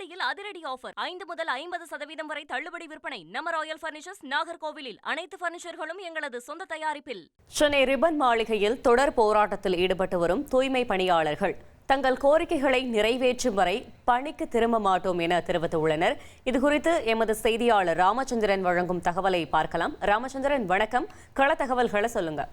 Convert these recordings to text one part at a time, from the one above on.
ஆடியில் அதிரடி ஆஃபர். ஐந்து முதல் ஐம்பது சதவீதம் வரை தள்ளுபடி விற்பனை. நம்ம ராயல் பர்னிச்சர்ஸ் நாகர்கோவிலில். அனைத்து பர்னிச்சர்களும் எங்களது சொந்த தயாரிப்பில். சென்னை ரிபன் மாளிகையில் தொடர் போராட்டத்தில் ஈடுபட்டு வரும் தூய்மை பணியாளர்கள். தங்கள் கோரிக்கைகளை நிறைவேற்றும் வரை பணிக்கு திரும்ப மாட்டோம் என தெரிவித்துள்ளனர். இதுகுறித்து எமது செய்தியாளர் ராமச்சந்திரன் வழங்கும் தகவலை பார்க்கலாம். ராமச்சந்திரன் வணக்கம். கள தகவல்களை சொல்லுங்கள்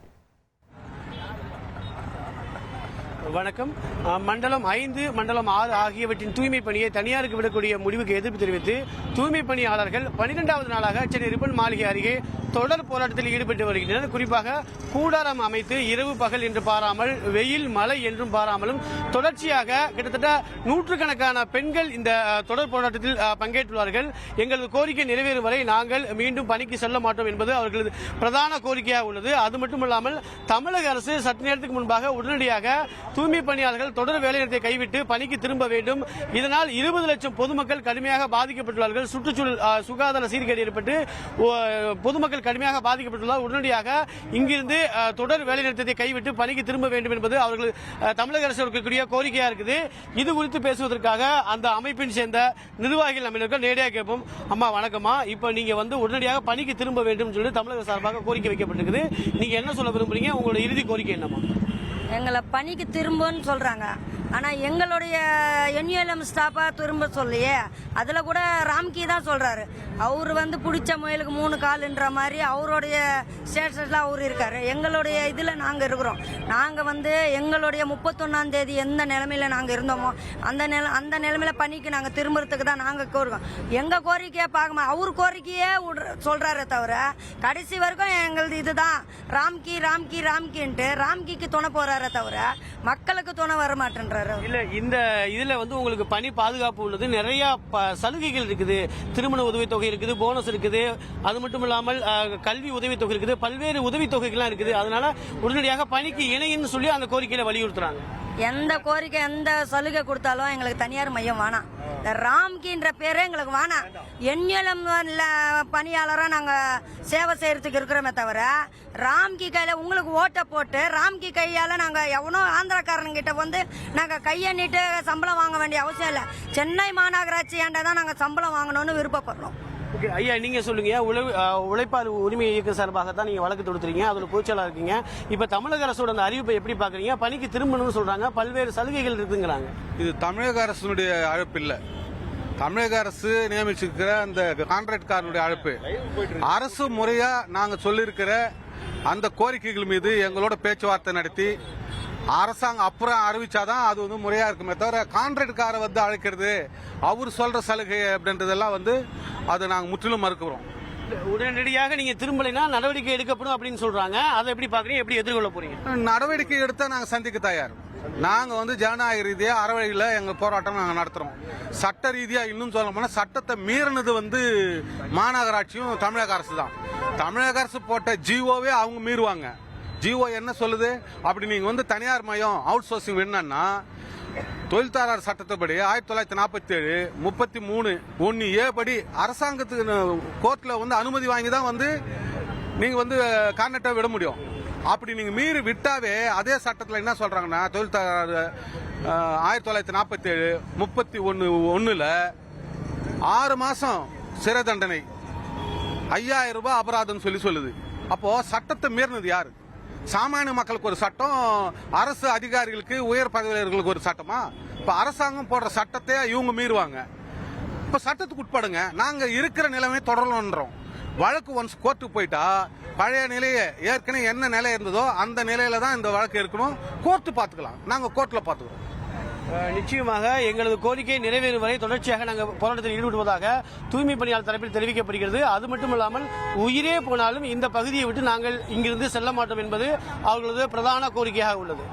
வணக்கம். அஹ், மண்டலம் ஐந்து மண்டலம் ஆறு ஆகியவற்றின் தூய்மை பணியை தனியாருக்கு விடக்கூடிய முடிவுக்கு எதிர்ப்பு தெரிவித்து தூய்மை பணியாளர்கள் பனிரெண்டாவது நாளாக சென்னை ரிப்பன் மாளிகை அருகே தொடர் போராட்டத்தில் ஈடுபட்டு வருகின்றனர். குறிப்பாக கூடாரம் அமைத்து இரவு பகல் என்று பாராமல் வெயில் மழை என்றும் பாராமலும் தொடர்ச்சியாக கிட்டத்தட்ட நூற்றுக்கணக்கான பெண்கள் இந்த தொடர் போராட்டத்தில் பங்கேற்றுள்ளார்கள். எங்களது கோரிக்கை நிறைவேறும் வரை நாங்கள் மீண்டும் பணிக்கு செல்ல மாட்டோம் என்பது அவர்களது பிரதான கோரிக்கையாக உள்ளது. அது மட்டுமல்லாமல் தமிழக அரசு சற்று நேரத்துக்கு முன்பாக உடனடியாக தூய்மை பணியாளர்கள் தொடர் வேலைநிறுத்தை கைவிட்டு பணிக்கு திரும்ப வேண்டும். இதனால் இருபது லட்சம் பொதுமக்கள் கடுமையாக பாதிக்கப்பட்டுள்ளார்கள். சுற்றுச்சூழல் சுகாதார சீர்கேடு ஏற்பட்டு பொதுமக்கள் கடுமையாக பாதிக்கப்பட்டுள்ள உடனடியாக இங்கிருந்து தொடர் வேலைநிறுத்தத்தை கைவிட்டு பணிக்கு திரும்ப வேண்டும் என்பது அவர்கள் தமிழக அரசு இருக்கக்கூடிய கோரிக்கையா இருக்குது. இது குறித்து பேசுவதற்காக அந்த அமைப்பின் சேர்ந்த நிர்வாகிகள் நம்ம நேரடியாக கேட்போம். அம்மா வணக்கம்மா. இப்போ நீங்க வந்து உடனடியாக பணிக்கு திரும்ப வேண்டும் சொல்லி தமிழக சார்பாக கோரிக்கை வைக்கப்பட்டிருக்குது. நீங்க என்ன சொல்ல விரும்புறீங்க? உங்களோட இறுதி கோரிக்கை என்னம்மா? எங்களை பணிக்கு திரும்பன்னு சொல்றாங்க. ஆனால் எங்களுடைய என்யூஎல்எம் ஸ்டாஃபாக திரும்ப சொல்லையே அதில் கூட ராம்கி தான் சொல்கிறாரு அவர் வந்து பிடிச்ச முயலுக்கு மூணு கால்ன்ற மாதிரி அவருடைய ஸ்டேட்டஸ்ல அவர் இருக்கார். எங்களுடைய இதில் நாங்கள் இருக்கிறோம். நாங்கள் வந்து எங்களுடைய முப்பத்தொன்னாம் தேதி எந்த நிலமையில நாங்கள் இருந்தோமோ அந்த நில அந்த நிலமையில பணிக்கு நாங்கள் திரும்புறதுக்கு தான் நாங்கள் கோருவோம். எங்கள் கோரிக்கையை பார்க்கமா அவர் கோரிக்கையே விட்ற சொல்றாரே தவிர கடைசி வரைக்கும் எங்களது இதுதான். ராம்கி ராம்கி ராம்கின்ட்டு ராம்கிக்கு துணை போகிறாரே தவிர மக்களுக்கு துணை வர மாட்டேன்ற அவரு. இல்ல இந்த இதுல வந்து உங்களுக்கு பணி பாதுகாப்பு உள்ளது. நிறைய சலுகைகள் இருக்குது. திருமண உதவித்தொகை இருக்குது போனஸ் இருக்குது. அது மட்டும் இல்லாமல் கல்வி உதவித்தொகை இருக்குது. பல்வேறு உதவித்தொகைகள்லாம் இருக்குது. அதனால உடனடியாக பணிக்கு இணையன்னு சொல்லி அந்த கோரிக்கையில வலியுறுத்துறாங்க. எந்த கோரிக்கை எந்த சலுகை கொடுத்தாலும் எங்களுக்கு தனியார் மையம் வேணாம். இந்த ராம்கின்ற பேரே எங்களுக்கு வேணாம். எண்ணியலம் பணியாளராக நாங்கள் சேவை செய்யறதுக்கு இருக்கிறோமே தவிர ராம்கி கையில் உங்களுக்கு ஓட்டை போட்டு ராம்கி கையால் நாங்கள் எவனோ ஆந்திரக்காரன்கிட்ட வந்து நாங்கள் கையெண்ணிட்டு சம்பளம் வாங்க வேண்டிய அவசியம் இல்லை. சென்னை மாநகராட்சி ஆண்ட தான் நாங்கள் சம்பளம் வாங்கணும்னு விருப்பப்படுறோம். ஓகே ஐயா நீங்க சொல்லுங்க. உழவு உழைப்பாளர் உரிமை இயக்க சார்பாக தான் நீங்க வழக்கு தொடுத்துறீங்க அதோட பொதுச்செயலாளர் இருக்கீங்க. இப்ப தமிழக அரசோட அந்த அறிவிப்பை எப்படி பாக்குறீங்க? பணிக்கு திரும்பணும்னு சொல்றாங்க. பல்வேறு சலுகைகள் இருக்குங்கிறாங்க. இது தமிழக அரசினுடைய அழைப்பு இல்லை. தமிழக அரசு நியமிச்சிருக்கிற அந்த கான்ட்ராக்ட்காரனுடைய அழைப்பு. அரசு முறையா நாங்க சொல்லியிருக்கிற அந்த கோரிக்கைகள் மீது எங்களோட பேச்சுவார்த்தை நடத்தி அரசாங்கம் அப்புறம் அறிவிச்சாதான் அது வந்து முறையா இருக்குமே தவிர கான்ட்ராக்ட்காரை வந்து அழைக்கிறது அவர் சொல்ற சலுகை அப்படின்றதெல்லாம் வந்து அதை நாங்கள் முற்றிலும் மறுக்கிறோம். உடனடியாக நீங்க திரும்பலைன்னா நடவடிக்கை எடுக்கப்படும் அப்படின்னு சொல்றாங்க. அதை எப்படி பாக்குறீங்க எப்படி எதிர்கொள்ள போறீங்க? நடவடிக்கை எடுத்தா நாங்க சந்திக்க தயார். நாங்க வந்து ஜனநாயக ரீதியா அறவழியில எங்க போராட்டம் நாங்க நடத்துறோம். சட்ட ரீதியா இன்னும் சொல்ல போனா சட்டத்தை மீறினது வந்து மாநகராட்சியும் தமிழக அரசு தான் தமிழக அரசு போட்ட ஜிஓவே அவங்க மீறுவாங்க. ஜிஓ என்ன சொல்லுது? அப்படி நீங்க வந்து தனியார் மயம் அவுட் சோர்சிங் வேணும்னா தொழில்தாரர் சட்டத்தைப்படி ஆயிரத்தி தொள்ளாயிரத்தி நாற்பத்தி ஏழு முப்பத்தி மூணு ஒன்னு ஏ படி அரசாங்கத்துக்கு கோர்ட்ல வந்து அனுமதி வாங்கி தான் வந்து நீங்க வந்து கான்ட்ராக்டை விட முடியும். அப்படி நீங்க மீறி விட்டாவே அதே சட்டத்தில் என்ன சொல்றாங்கன்னா தொழில்தாரர் ஆயிரத்தி தொள்ளாயிரத்தி நாற்பத்தி ஏழு முப்பத்தி ஒன்னு ஒன்னுல ஆறு மாசம் சிறை தண்டனை ஐயாயிரம் ரூபாய் அபராதம் சொல்லி சொல்லுது. அப்போ சட்டத்தை மீறினது யாரு? சாமானிய மக்களுக்கு ஒரு சட்டம் அரசு அதிகாரிகளுக்கு உயர் பதவியாளர்களுக்கு ஒரு சட்டமா? இப்ப அரசாங்கம் போடுற சட்டத்தை இவங்க மீறுவாங்க. இப்ப சட்டத்துக்கு உட்படுங்க. நாங்க இருக்கிற நிலைமை தொடரணுன்றோம். வழக்கு ஒன்ஸ் கோர்ட்டுக்கு போயிட்டா பழைய நிலையை ஏற்கனவே என்ன நிலை இருந்ததோ அந்த நிலையில தான் இந்த வழக்கு இருக்கணும். கோர்ட்டு பார்த்துக்கலாம். நாங்க கோர்ட்ல பாத்துக்கிறோம் நிச்சயமாக எங்களது கோரிக்கை நிறைவேறும் வரை தொடர்ச்சியாக நாங்கள் போராட்டத்தில் ஈடுபடுவதாக தூய்மை பணியாளர் தரப்பில் தெரிவிக்கப்படுகிறது. அது மட்டுமல்லாமல் உயிரே போனாலும் இந்த பகுதியை விட்டு நாங்கள் இங்கிருந்து செல்ல மாட்டோம் என்பது அவர்களது பிரதான கோரிக்கையாக உள்ளது.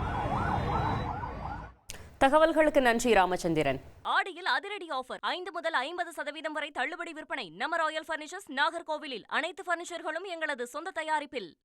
தகவல்களுக்கு நன்றி ராமச்சந்திரன். ஆடியில் அதிரடி ஆஃபர். ஐந்து முதல் ஐம்பது சதவீதம் வரை தள்ளுபடி விற்பனை. நம்ம ராயல் பர்னிச்சர்ஸ் நாகர்கோவிலில் அனைத்து பர்னிச்சர்களும் எங்களது சொந்த தயாரிப்பில்.